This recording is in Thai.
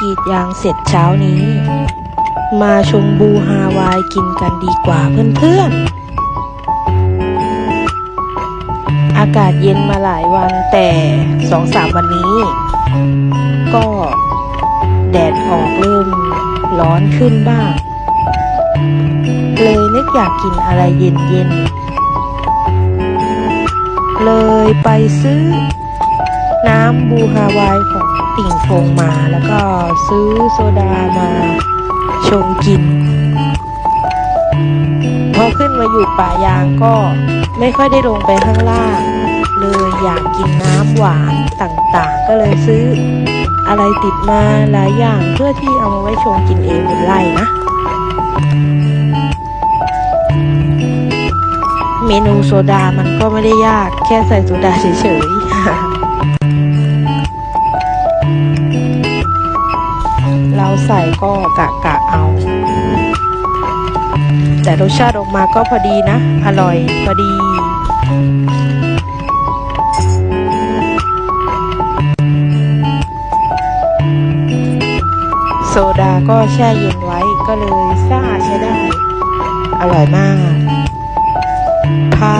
กรีดยางเสร็จเช้านี้ มาชมบูฮาวายกินกันดีกว่าเพื่อนๆ อากาศเย็นมาหลายวันแต่สองสามวันนี้ ก็แดดออกเริ่มร้อนขึ้นบ้าง เลยนึกอยากกินอะไรเย็นๆ เลยไปซื้อน้ำบูฮาวายของติ่ง งมาแล้วก็ซื้อโซดามาชงกิน พอขึ้นมาอยู่ป่ายางก็ไม่ค่อยได้ลงไปข้างล่าง เลยอยากกินน้ำหวานต่างๆ ก็เลยซื้ออะไรติดมาหลายอย่างเพื่อที่เอามาไว้ชงกินเองบนไร่นะ เมนูโซดามันก็ไม่ได้ยากแค่ใส่โซดาเฉยๆ เราใส่ก็กะกะเอา แต่รสชาติออกมาก็พอดีนะ อร่อยพอดีโซดาก็แช่เย็นไว้ก็เลยซ่าใช้ได้ อร่อยมากพา